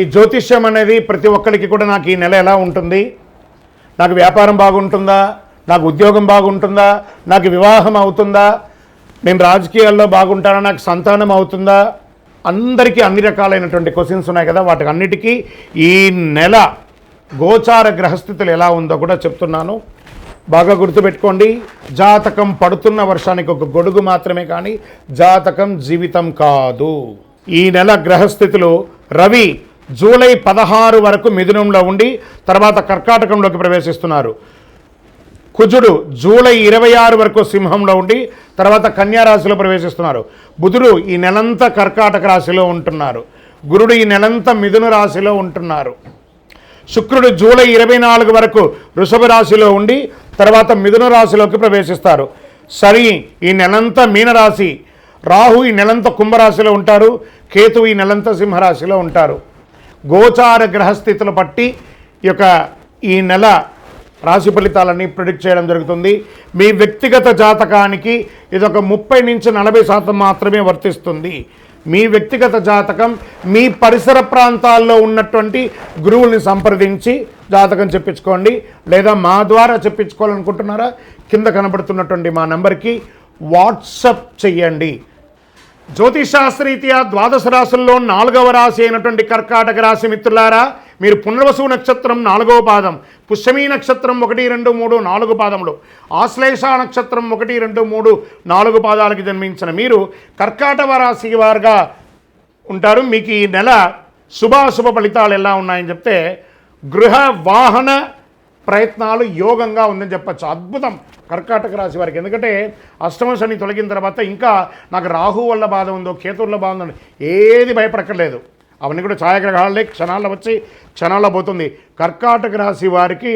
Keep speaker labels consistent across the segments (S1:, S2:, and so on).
S1: ఈ జ్యోతిష్యం అనేది ప్రతి ఒక్కరికి కూడా నాకు ఈ నెల ఎలా ఉంటుంది? నాకు వ్యాపారం బాగుంటుందా? నాకు ఉద్యోగం బాగుంటుందా? నాకు వివాహం అవుతుందా? నేను రాజకీయాల్లో బాగుంటానా? నాకు సంతానం అవుతుందా? అందరికీ అన్ని రకాలైనటువంటి క్వశ్చన్స్ ఉన్నాయి కదా. వాటికి అన్నిటికీ ఈ నెల గోచార గ్రహస్థితులు ఎలా ఉందో కూడా చెప్తున్నాను. బాగా గుర్తుపెట్టుకోండి. జాతకం పడుతున్న వర్షానికి ఒక గొడుగు మాత్రమే కానీ జాతకం జీవితం కాదు. ఈ నెల గ్రహస్థితులు రవి జూలై పదహారు వరకు మిథునంలో ఉండి తర్వాత కర్కాటకంలోకి ప్రవేశిస్తున్నారు. కుజుడు జూలై ఇరవై ఆరు వరకు సింహంలో ఉండి తర్వాత కన్యా రాశిలో ప్రవేశిస్తున్నారు. బుధుడు ఈ నెలంతా కర్కాటక రాశిలో ఉంటున్నారు. గురుడు ఈ నెలంతా మిథున రాశిలో ఉంటున్నారు. శుక్రుడు జూలై ఇరవై నాలుగు వరకు వృషభ రాశిలో ఉండి తర్వాత మిథున రాశిలోకి ప్రవేశిస్తారు. సరి ఈ నెలంతా మీనరాశి. రాహు ఈ నెలంతా కుంభరాశిలో ఉంటారు. కేతు ఈ నెలంతా సింహరాశిలో ఉంటారు. గోచార గ్రహస్థితులు బట్టి ఈ యొక్క ఈ నెల రాశి ఫలితాలన్నీ ప్రిడిక్ట్ చేయడం జరుగుతుంది. మీ వ్యక్తిగత జాతకానికి ఇది ఒక ముప్పై నుంచి నలభై శాతం మాత్రమే వర్తిస్తుంది. మీ వ్యక్తిగత జాతకం మీ పరిసర ప్రాంతాల్లో ఉన్నటువంటి గురువుల్ని సంప్రదించి జాతకం చెప్పించుకోండి. లేదా మా ద్వారా చెప్పించుకోవాలనుకుంటున్నారా? కింద కనబడుతున్నటువంటి మా నెంబర్కి వాట్సప్ చెయ్యండి. జ్యోతిషాస్త్రరీత్యా ద్వాదశ రాశుల్లో నాలుగవ రాశి అయినటువంటి కర్కాటక రాశి మిత్రులారా మీరు పునర్వసు నక్షత్రం నాలుగవ పాదం పుష్యమీ నక్షత్రం ఒకటి రెండు మూడు నాలుగు పాదములు ఆశ్లేష నక్షత్రం ఒకటి రెండు మూడు నాలుగు పాదాలకి జన్మించిన మీరు కర్కాటక రాశి వారుగా ఉంటారు. మీకు ఈ నెల శుభాశుభ ఫలితాలు ఎలా ఉన్నాయని చెప్తే గృహ వాహన ప్రయత్నాలు యోగంగా ఉందని చెప్పచ్చు. అద్భుతం కర్కాటక రాశి వారికి. ఎందుకంటే అష్టమ శని తొలగిన తర్వాత ఇంకా నాకు రాహు వల్ల బాధ ఉందో కేతువుల బాధ ఉందో ఏది భయపడక్కర్లేదు. అవన్నీ కూడా ఛాయాగ్రహాలే. క్షణాల్లో వచ్చి క్షణాల్లో పోతుంది. కర్కాటక రాశి వారికి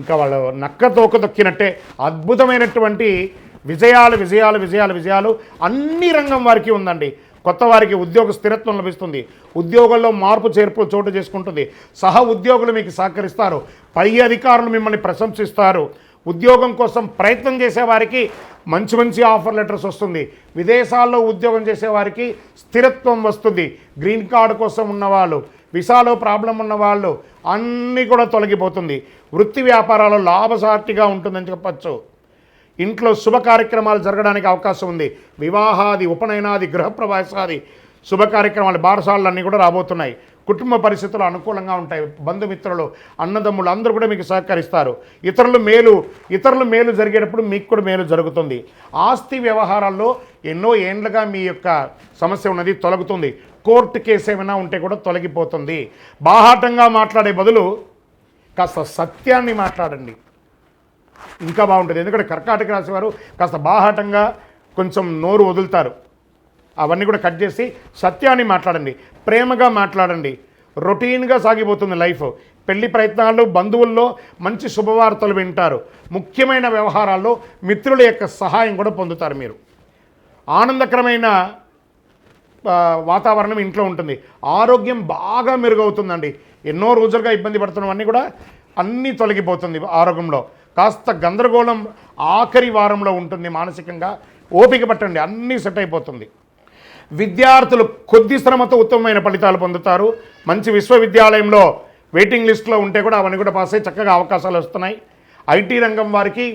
S1: ఇంకా వాళ్ళు నక్క తోక తొక్కినట్టే అద్భుతమైనటువంటి విజయాలు విజయాలు విజయాలు విజయాలు అన్ని రంగం వారికి ఉందండి. కొత్త వారికి ఉద్యోగ స్థిరత్వం లభిస్తుంది. ఉద్యోగంలో మార్పు చేర్పు చోటు చేసుకుంటుంది. సహ ఉద్యోగులు మీకు సహకరిస్తారు. పై అధికారులు మిమ్మల్ని ప్రశంసిస్తారు. ఉద్యోగం కోసం ప్రయత్నం చేసేవారికి మంచి మంచి ఆఫర్ లెటర్స్ వస్తుంది. విదేశాల్లో ఉద్యోగం చేసేవారికి స్థిరత్వం వస్తుంది. గ్రీన్ కార్డు కోసం ఉన్నవాళ్ళు విసాలో ప్రాబ్లం ఉన్నవాళ్ళు అన్నీ కూడా తొలగిపోతుంది. వృత్తి వ్యాపారాలు లాభసాటిగా ఉంటుందని చెప్పచ్చు. ఇంట్లో శుభ కార్యక్రమాలు జరగడానికి అవకాశం ఉంది. వివాహాది ఉపనయనాది గృహప్రవేశాది శుభ కార్యక్రమాలు బారసాలన్నీ కూడా రాబోతున్నాయి. కుటుంబ పరిస్థితులు అనుకూలంగా ఉంటాయి. బంధుమిత్రులు అన్నదమ్ములు అందరూ కూడా మీకు సహకరిస్తారు. ఇతరులు మేలు ఇతరులు మేలు జరిగేటప్పుడు మీకు కూడా మేలు జరుగుతుంది. ఆస్తి వ్యవహారాల్లో ఎన్నో ఏండ్లుగా మీ యొక్క సమస్య ఉన్నది తొలగుతుంది. కోర్టు కేసు ఏమైనా ఉంటే కూడా తొలగిపోతుంది. బాహాటంగా మాట్లాడే బదులు కాస్త సత్యాన్ని మాట్లాడండి. ఇంకా బాగుంటుంది. ఎందుకంటే కర్కాటక రాశి వారు కాస్త బాహాటంగా కొంచెం నోరు వదులుతారు. అవన్నీ కూడా కట్ చేసి సత్యాన్ని మాట్లాడండి. ప్రేమగా మాట్లాడండి. రొటీన్గా సాగిపోతుంది లైఫ్. పెళ్ళి ప్రయత్నాలు బంధువుల్లో మంచి శుభవార్తలు వింటారు. ముఖ్యమైన వ్యవహారాల్లో మిత్రుల యొక్క సహాయం కూడా పొందుతారు మీరు. ఆనందకరమైన వాతావరణం ఇంట్లో ఉంటుంది. ఆరోగ్యం బాగా మెరుగవుతుందండి. ఎన్నో రోజులుగా ఇబ్బంది పడుతున్నవన్నీ కూడా అన్నీ తొలగిపోతుంది ఆరోగ్యంలో. కాస్త గందరగోళం ఆఖరి వారంలో ఉంటుంది మానసికంగా. ఓపిక పట్టండి అన్నీ సెట్ అయిపోతుంది. విద్యార్థులు కొద్ది శ్రమతో ఉత్తమమైన ఫలితాలు పొందుతారు. మంచి విశ్వవిద్యాలయంలో వెయిటింగ్ లిస్ట్లో ఉంటే కూడా అవన్నీ కూడా పాస్ అయ్యి చక్కగా అవకాశాలు వస్తున్నాయి. ఐటీ రంగం వారికి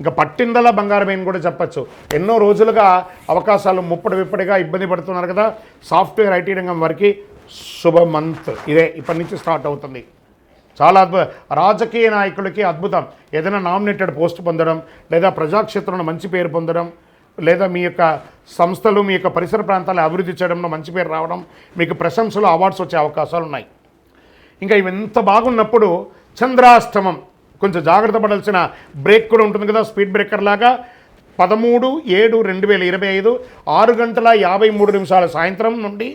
S1: ఇంకా పట్టిందల బంగారమేని కూడా చెప్పచ్చు. ఎన్నో రోజులుగా అవకాశాలు ముప్పటి విప్పటిగా ఇబ్బంది పడుతున్నారు కదా. సాఫ్ట్వేర్ ఐటీ రంగం వారికి శుభ మంత్ ఇదే ఇప్పటి నుంచి స్టార్ట్ అవుతుంది. చాలా అద్భుతం రాజకీయ నాయకులకి అద్భుతం. ఏదైనా నామినేటెడ్ పోస్ట్ పొందడం లేదా ప్రజాక్షేత్రంలో మంచి పేరు పొందడం లేదా మీ యొక్క సంస్థలు మీ యొక్క పరిసర ప్రాంతాలను అభివృద్ధి చేయడంలో మంచి పేరు రావడం మీకు ప్రశంసలు అవార్డ్స్ వచ్చే అవకాశాలు ఉన్నాయి. ఇంకా ఇవి ఎంత బాగున్నప్పుడు చంద్రాష్టమం. కొంచెం జాగ్రత్త పడాల్సిన బ్రేక్ కూడా ఉంటుంది కదా స్పీడ్ బ్రేకర్ లాగా. పదమూడు ఏడు రెండు వేల ఇరవై ఐదు ఆరు గంటల యాభై మూడు నిమిషాల సాయంత్రం నుండి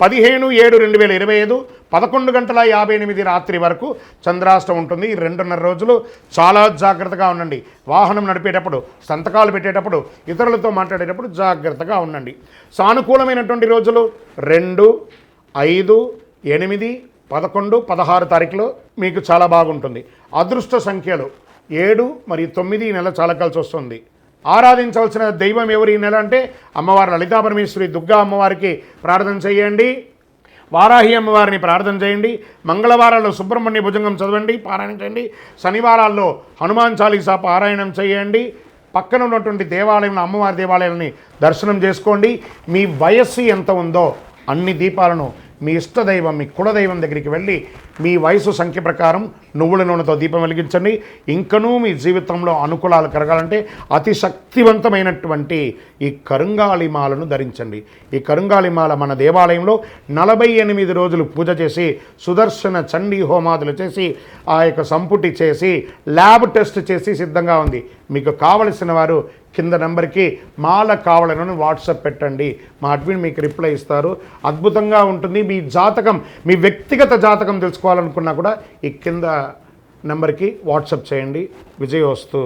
S1: పదిహేను ఏడు రెండు వేల ఇరవై ఐదు పదకొండు గంటల యాభై ఎనిమిది రాత్రి వరకు చంద్రాష్టం ఉంటుంది. ఈ రెండున్నర రోజులు చాలా జాగ్రత్తగా ఉండండి. వాహనం నడిపేటప్పుడు సంతకాలు పెట్టేటప్పుడు ఇతరులతో మాట్లాడేటప్పుడు జాగ్రత్తగా ఉండండి. సానుకూలమైనటువంటి రోజులు రెండు ఐదు ఎనిమిది పదకొండు పదహారు తారీఖులో మీకు చాలా బాగుంటుంది. అదృష్ట సంఖ్యలు ఏడు మరియు తొమ్మిది ఈ నెల చాలా కలిసి వస్తుంది. ఆరాధించవలసిన దైవం ఎవరి నెల అంటే అమ్మవారు లలితా పరమేశ్వరి దుర్గా అమ్మవారికి ప్రార్థన చేయండి. వారాహి అమ్మవారిని ప్రార్థన చేయండి. మంగళవారాల్లో సుబ్రహ్మణ్య భుజంగం చదవండి పారాయణం చేయండి. శనివారాల్లో హనుమాన్ చాలీసా పారాయణం చేయండి. పక్కన ఉన్నటువంటి దేవాలయంలో అమ్మవారి దేవాలయాలని దర్శనం చేసుకోండి. మీ వయస్సు ఎంత ఉందో అన్ని దీపాలను మీ ఇష్టదైవం మీ కులదైవం దగ్గరికి వెళ్ళి మీ వయసు సంఖ్య ప్రకారం నువ్వుల నూనెతో దీపం వెలిగించండి. ఇంకనూ మీ జీవితంలో అనుకూలాలు కలగాలంటే అతి శక్తివంతమైనటువంటి ఈ కరుంగాళిమాలను ధరించండి. ఈ కరుంగాళిమాల మన దేవాలయంలో నలభై ఎనిమిది రోజులు పూజ చేసి సుదర్శన చండీ హోమాదులు చేసి ఆ యొక్క సంపుటి చేసి ల్యాబ్ టెస్ట్ చేసి సిద్ధంగా ఉంది. మీకు కావలసిన వారు కింద నెంబర్కి మాల కావాలని వాట్సాప్ పెట్టండి. మా అడ్మిన్ మీకు రిప్లై ఇస్తారు. అద్భుతంగా ఉంటుంది. మీ జాతకం మీ వ్యక్తిగత జాతకం తెలుసుకోవాలనుకున్నా కూడా ఈ కింద నెంబర్కి వాట్సాప్ చేయండి. విజయోస్తు